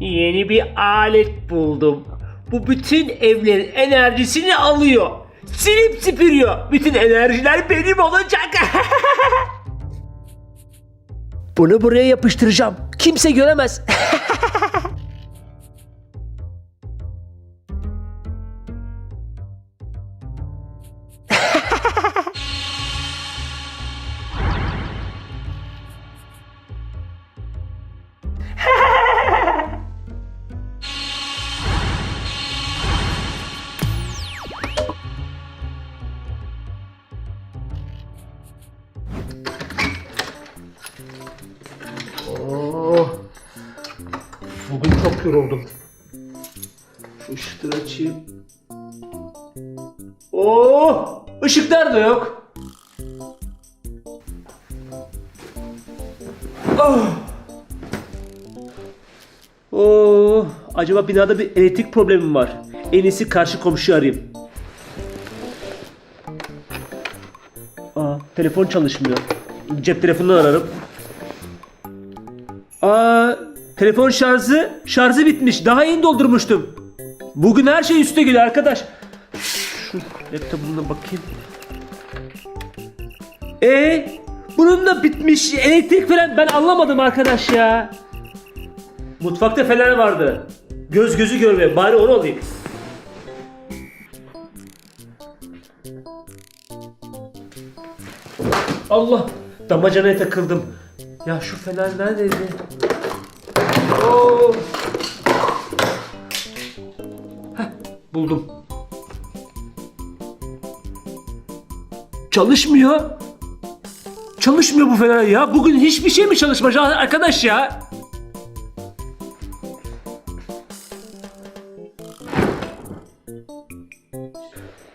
Yeni bir alet buldum. Bu bütün evlerin enerjisini alıyor. Silip süpürüyor. Bütün enerjiler benim olacak. Bunu buraya yapıştıracağım. Kimse göremez. Şu ışıkları açayım. Oh! Işıklar da yok. Oh! Oh! Acaba binada bir elektrik problemi mi var? En iyisi karşı komşuyu arayayım. Aa, telefon çalışmıyor. Cep telefonundan ararım. Aa, telefon şarjı şarjı bitmiş. Daha yeni doldurmuştum. Bugün her şey üste geliyor arkadaş. Şu laptopumuna bakayım. E bunun da bitmiş. Elektrik falan ben anlamadım arkadaş ya. Mutfakta fener vardı. Göz gözü görmüyor. Bari onu alayım. Allah damacanaya takıldım. Ya şu fener neredeydi? Oo. Buldum. Çalışmıyor. Çalışmıyor bu fener ya. Bugün hiçbir şey mi çalışmayacak arkadaş ya?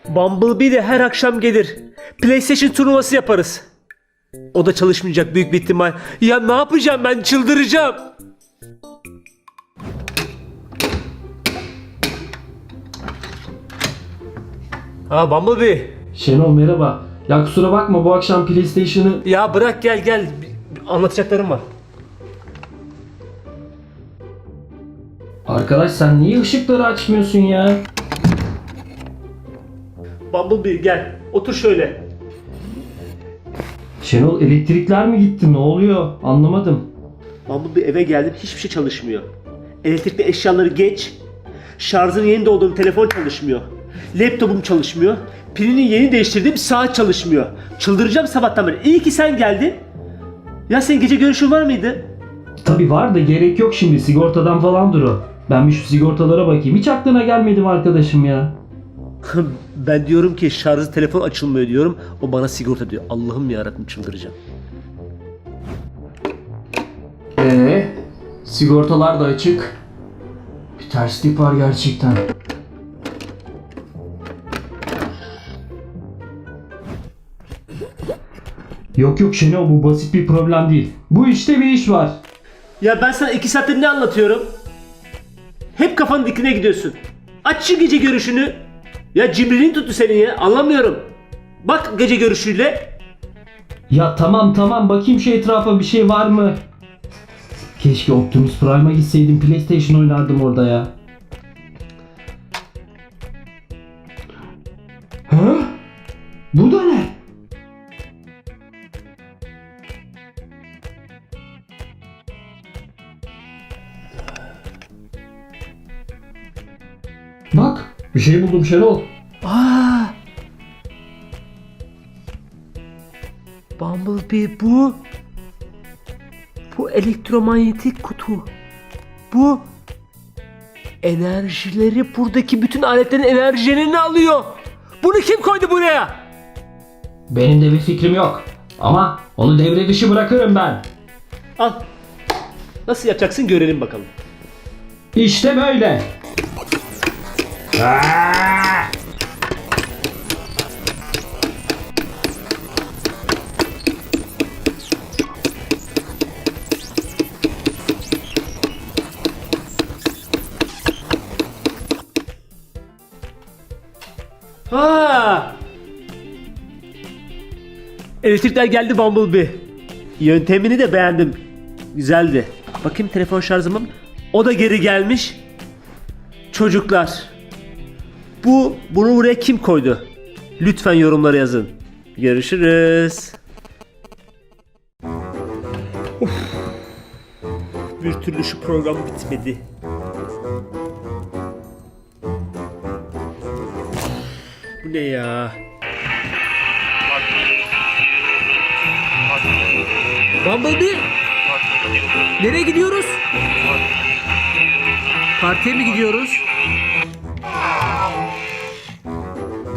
Bumblebee de her akşam gelir. PlayStation turnuvası yaparız. O da çalışmayacak büyük bir ihtimal. Ya ne yapacağım ben çıldıracağım. Ha Bumblebee. Şenol merhaba. Ya kusura bakma bu akşam PlayStation'ı... Ya bırak gel gel. Anlatacaklarım var. Arkadaş sen niye ışıkları açmıyorsun ya? Bumblebee gel. Otur şöyle. Şenol elektrikler mi gitti ne oluyor? Anlamadım. Bumblebee eve geldim hiçbir şey çalışmıyor. Elektrikli eşyaları geç. Şarjını yeni doldurdum telefon çalışmıyor. Laptopum çalışmıyor. Pilini yeni değiştirdim saat çalışmıyor. Çıldıracağım sabahtan beri. İyi ki sen geldin. Ya senin gece görüşün var mıydı? Tabi var da gerek yok şimdi sigortadan falandır o. Ben bir şu sigortalara bakayım. Hiç aklına gelmedi mi arkadaşım ya? ben diyorum ki şarjı telefon açılmıyor diyorum. O bana sigorta diyor. Allah'ım yarabbim çıldıracağım. Ee, sigortalar da açık. Bir terslik var gerçekten. Yok yok Şenol bu basit bir problem değil. Bu işte bir iş var. Ya ben sana iki saattir ne anlatıyorum? Hep kafanın dikine gidiyorsun. Aç şu gece görüşünü. Ya cimriliğin tuttu seni ya anlamıyorum. Bak gece görüşüyle. Ya tamam tamam bakayım şu etrafa bir şey var mı? Keşke Optimus Prime'a gitseydim PlayStation oynardım orada ya. Ha? Bu da ne? Bak bir şey buldum Şenol. Aa! Bumblebee bu. Bu elektromanyetik kutu. Bu enerjileri buradaki bütün aletlerin enerjilerini alıyor. Bunu kim koydu buraya? Benim de bir fikrim yok. Ama onu devre dışı bırakırım ben. Al. Nasıl yapacaksın görelim bakalım. İşte böyle. Aa! Ha! Elektrikler geldi Bumblebee. Yöntemini de beğendim. Güzeldi. Bakayım telefon şarjımın. O da geri gelmiş. Çocuklar. Bu bunu buraya kim koydu? Lütfen yorumlara yazın. Görüşürüz. Of. Bir türlü şu program bitmedi. Bu ne ya? Bumblebee? Nereye gidiyoruz? Partiye mi gidiyoruz?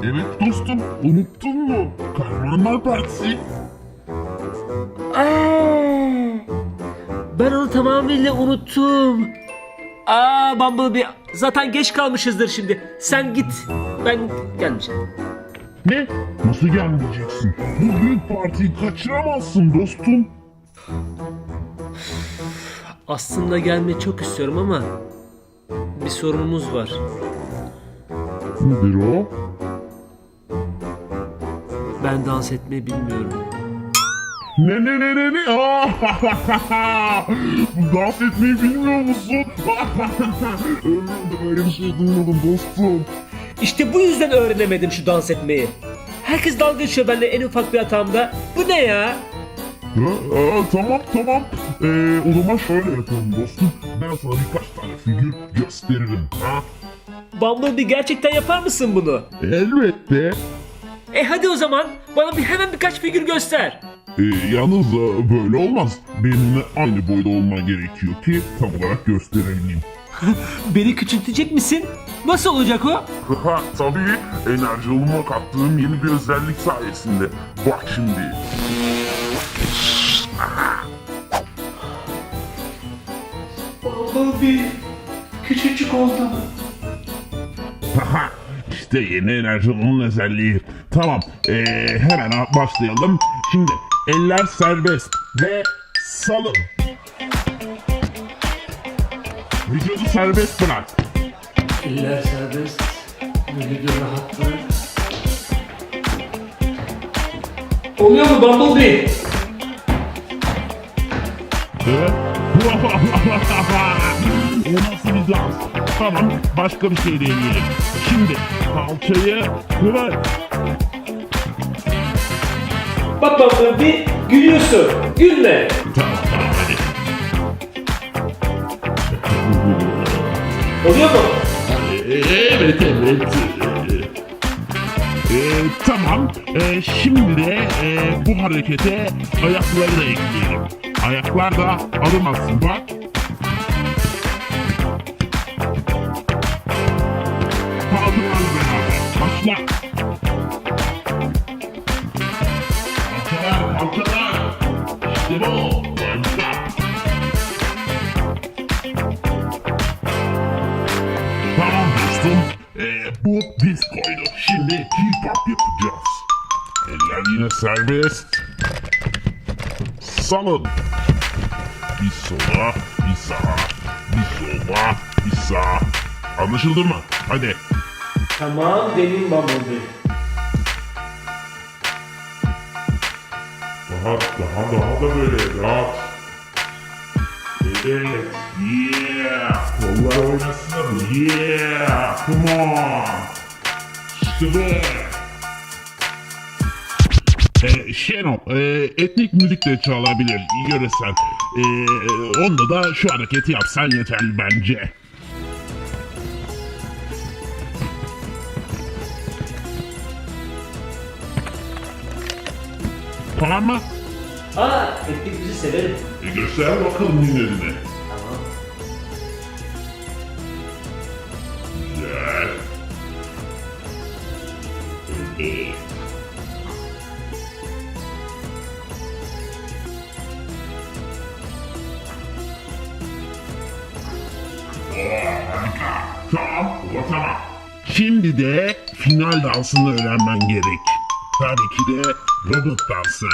Evet dostum, unuttun mu? Kahramanlar Partisi. Aa, ben onu tamamıyla unuttum. Aa Bumblebee zaten geç kalmışızdır şimdi. Sen git. Ben gelmeyeceğim. Ne? Nasıl gelmeyeceksin? Bu büyük partiyi kaçıramazsın dostum. Aslında gelmeyi çok istiyorum ama bir sorunumuz var. Nedir o? Ben dans etmeyi bilmiyorum. Ne ne ne ne ne? Aa! Dans etmeyi bilmiyor musun? Ömrümde böyle bir şey duymadım dostum. İşte bu yüzden öğrenemedim şu dans etmeyi. Herkes dalga geçiyor benimle en ufak bir hatamda. Bu ne ya? Ha, aa, tamam tamam. Ee, o zaman şöyle yapalım dostum. Ben sana birkaç tane figür gösteririm. Ha? Bumblebee gerçekten yapar mısın bunu? Elbette. E hadi o zaman bana bir hemen birkaç figür göster. Ee, yalnız e, böyle olmaz. Benimle aynı boyda olman gerekiyor ki tam olarak gösterebileyim. Beni küçültecek misin? Nasıl olacak o? Ha tabii enerji alımına kattığım yeni bir özellik sayesinde. Bak şimdi. Bumblebee küçücük. Haha işte yeni enerji alımın özelliği. Tamam ee, hemen başlayalım. Şimdi eller serbest ve salın. Vücudu serbest bırak. Eller serbest. Vücudu rahat bırak. Oluyor mu Bumblebee? Evet. o nasıl bir dans? Tamam, başka bir şey deneyelim. Şimdi kalçayı kıvır. Bak Bumblebee gülüyorsun. Gülme. Tamam, tamam hadi. Oluyor mu? Evet, evet. Ee, tamam, ee, şimdi de ee, bu harekete ayakları da ekleyelim. Ayaklar da adım atsın bak. Yapacağız. Eller yine serbest. Salın. Bir sola, bir sağa, bir sola, bir sağa. Anlaşıldı mı? Hadi. Tamam deneyim Bumblebee. Daha, daha, daha da böyle rahat. Evet. Yeah. Kollar oynasın. Yeah. Come on. İşte bu. Ee, Şenol, e, etnik müzik de çalabilir, yöresel. E, onda da şu hareketi yapsan yeterli bence. Tamam mı? Aa etnik bizi severim. E, göster bakalım günlerini. Tamam, o tamam. Şimdi de final dansını öğrenmen gerek. Tabii ki de robot dansı.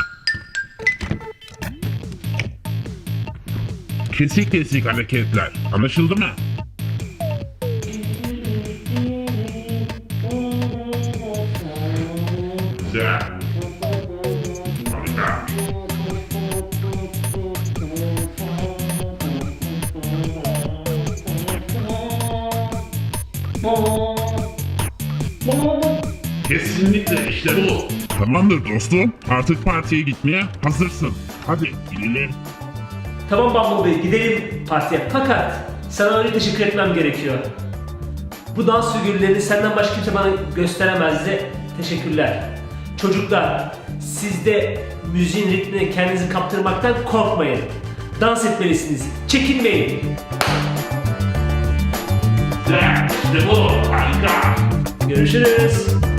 Kesik kesik hareketler. Anlaşıldı mı? Kesinlikle işte bu. Tamamdır dostum. Artık partiye gitmeye hazırsın. Hadi gidelim. Tamam Bumblebee gidelim partiye fakat sana önce teşekkür etmem gerekiyor. Bu dans figürlerini senden başka kimse bana gösteremezdi. Teşekkürler. Çocuklar siz de müziğin ritmine kendinizi kaptırmaktan korkmayın. Dans etmelisiniz. Çekinmeyin. Bu. Harika. Görüşürüz.